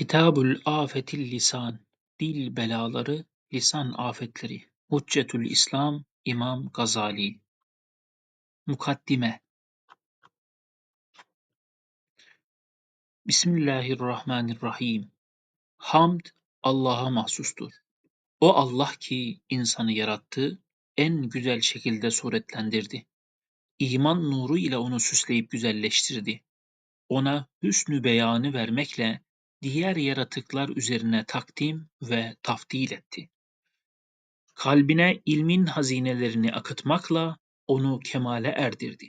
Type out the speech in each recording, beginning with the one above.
Kitabul Afetil Lisan Dil belaları, lisan afetleri. Hüccetül İslam İmam Gazali Mukaddime Bismillahirrahmanirrahim. Hamd Allah'a mahsustur. O Allah ki insanı yarattı, en güzel şekilde suretlendirdi. İman nuru ile onu süsleyip güzelleştirdi. Ona hüsnü beyanı vermekle diğer yaratıklar üzerine takdim ve tafdil etti. Kalbine ilmin hazinelerini akıtmakla onu kemale erdirdi.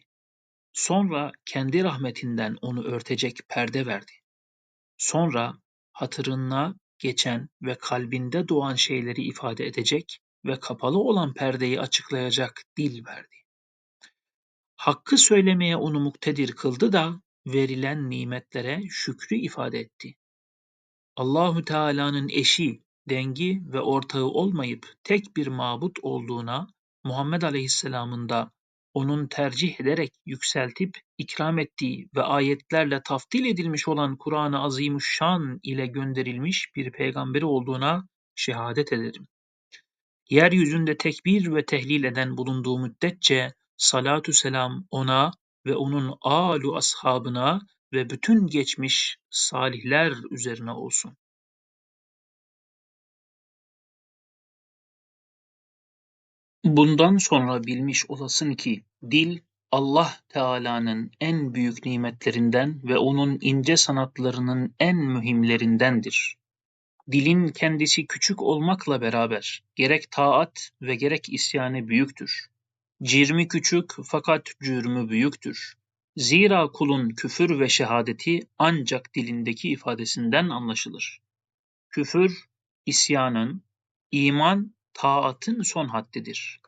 Sonra kendi rahmetinden onu örtecek perde verdi. Sonra hatırına geçen ve kalbinde doğan şeyleri ifade edecek ve kapalı olan perdeyi açıklayacak dil verdi. Hakkı söylemeye onu muktedir kıldı da verilen nimetlere şükrü ifade etti. Allahü Teala'nın eşi, dengi ve ortağı olmayıp tek bir mabut olduğuna Muhammed Aleyhisselam'ın da onun tercih ederek yükseltip ikram ettiği ve ayetlerle taftil edilmiş olan Kur'an-ı Azimüşşan ile gönderilmiş bir peygamberi olduğuna şehadet ederim. Yeryüzünde tekbir ve tehlil eden bulunduğu müddetçe salatü selam ona ve onun âlu ashabına ve bütün geçmiş salihler üzerine olsun. Bundan sonra bilmiş olasın ki dil Allah Teala'nın en büyük nimetlerinden ve onun ince sanatlarının en mühimlerindendir. Dilin kendisi küçük olmakla beraber gerek taat ve gerek isyanı büyüktür. Cirmi küçük fakat cürmü büyüktür. Zira kulun küfür ve şehadeti ancak dilindeki ifadesinden anlaşılır. Küfür, isyanın, iman, taatın son haddidir.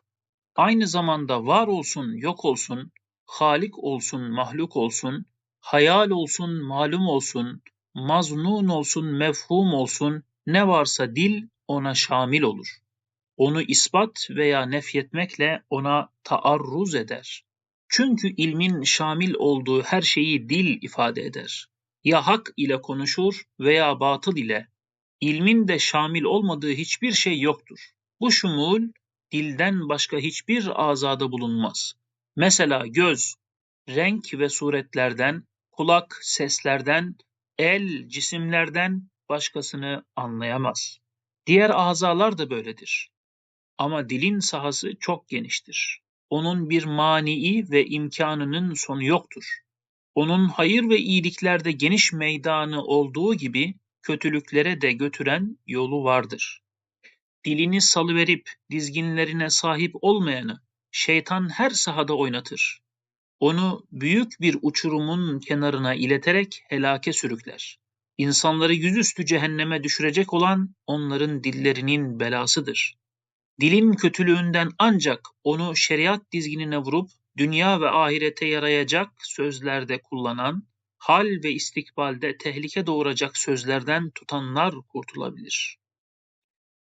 Aynı zamanda var olsun, yok olsun, halik olsun, mahluk olsun, hayal olsun, malum olsun, maznun olsun, mefhum olsun, ne varsa dil ona şamil olur. Onu ispat veya nefyetmekle ona taarruz eder. Çünkü ilmin şamil olduğu her şeyi dil ifade eder. Ya hak ile konuşur veya batıl ile. İlmin de şamil olmadığı hiçbir şey yoktur. Bu şumul dilden başka hiçbir azada bulunmaz. Mesela göz, renk ve suretlerden, kulak, seslerden, el, cisimlerden başkasını anlayamaz. Diğer azalar da böyledir. Ama dilin sahası çok geniştir. Onun bir manii ve imkanının sonu yoktur. Onun hayır ve iyiliklerde geniş meydanı olduğu gibi kötülüklere de götüren yolu vardır. Dilini salıverip dizginlerine sahip olmayanı şeytan her sahada oynatır. Onu büyük bir uçurumun kenarına ileterek helake sürükler. İnsanları yüzüstü cehenneme düşürecek olan onların dillerinin belasıdır. Dilin kötülüğünden ancak onu şeriat dizginine vurup dünya ve ahirete yarayacak sözlerde kullanan, hal ve istikbalde tehlike doğuracak sözlerden tutanlar kurtulabilir.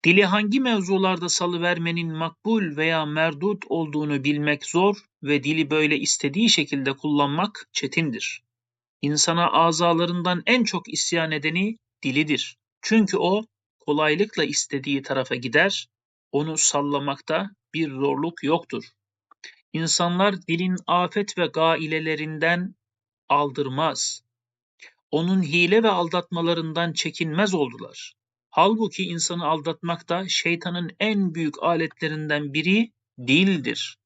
Dili hangi mevzularda salıvermenin makbul veya merdut olduğunu bilmek zor ve dili böyle istediği şekilde kullanmak çetindir. İnsana azalarından en çok isyan edeni dilidir. Çünkü o kolaylıkla istediği tarafa gider, onu sallamakta bir zorluk yoktur. İnsanlar dilin afet ve gailelerinden aldırmaz. Onun hile ve aldatmalarından çekinmez oldular. Halbuki insanı aldatmakta şeytanın en büyük aletlerinden biri dildir.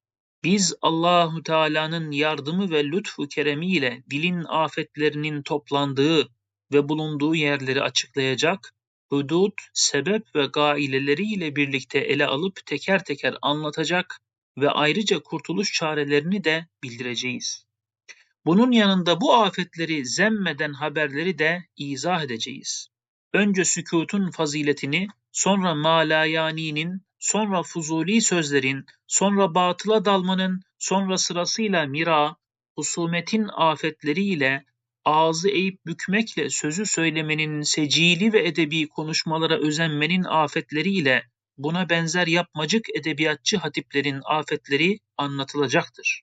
Biz Allahu Teala'nın yardımı ve lütfu keremiyle dilin afetlerinin toplandığı ve bulunduğu yerleri açıklayacak, hudud, sebep ve gaileleriyle birlikte ele alıp teker teker anlatacak ve ayrıca kurtuluş çarelerini de bildireceğiz. Bunun yanında bu afetleri zemmeden haberleri de izah edeceğiz. Önce sükutun faziletini, sonra malayani'nin, sonra fuzuli sözlerin, sonra batıla dalmanın, sonra sırasıyla mira, husumetin afetleriyle, ağzı eğip bükmekle sözü söylemenin secili ve edebi konuşmalara özenmenin afetleriyle, buna benzer yapmacık edebiyatçı hatiplerin afetleri anlatılacaktır.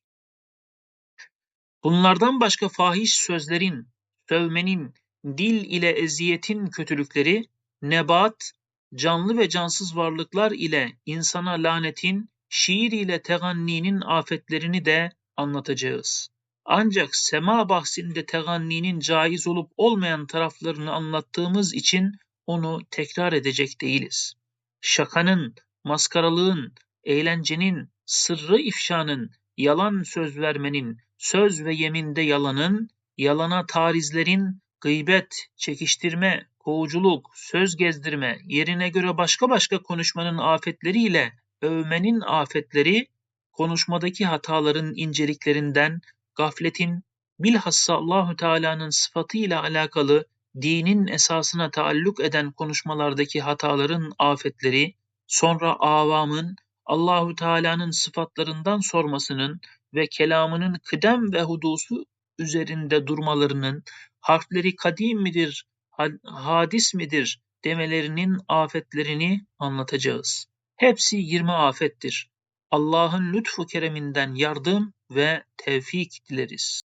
Bunlardan başka fahiş sözlerin, sövmenin, dil ile eziyetin kötülükleri, nebat, canlı ve cansız varlıklar ile insana lanetin, şiir ile teganninin afetlerini de anlatacağız. Ancak sema bahsinde teganninin caiz olup olmayan taraflarını anlattığımız için onu tekrar edecek değiliz. Şakanın, maskaralığın, eğlencenin, sırrı ifşanın, yalan söz vermenin, söz ve yeminde yalanın, yalana tarizlerin, gıybet, çekiştirme, kovuculuk, söz gezdirme, yerine göre başka başka konuşmanın afetleriyle övmenin afetleri, konuşmadaki hataların inceliklerinden, gafletin, bilhassa Allahü Teala'nın sıfatıyla alakalı dinin esasına taalluk eden konuşmalardaki hataların afetleri, sonra avamın Allahü Teala'nın sıfatlarından sormasının ve kelamının kıdem ve hudusu üzerinde durmalarının, harfleri kadim midir, hadis midir demelerinin afetlerini anlatacağız. Hepsi 20 afettir. Allah'ın lütfu kereminden yardım ve tevfik dileriz.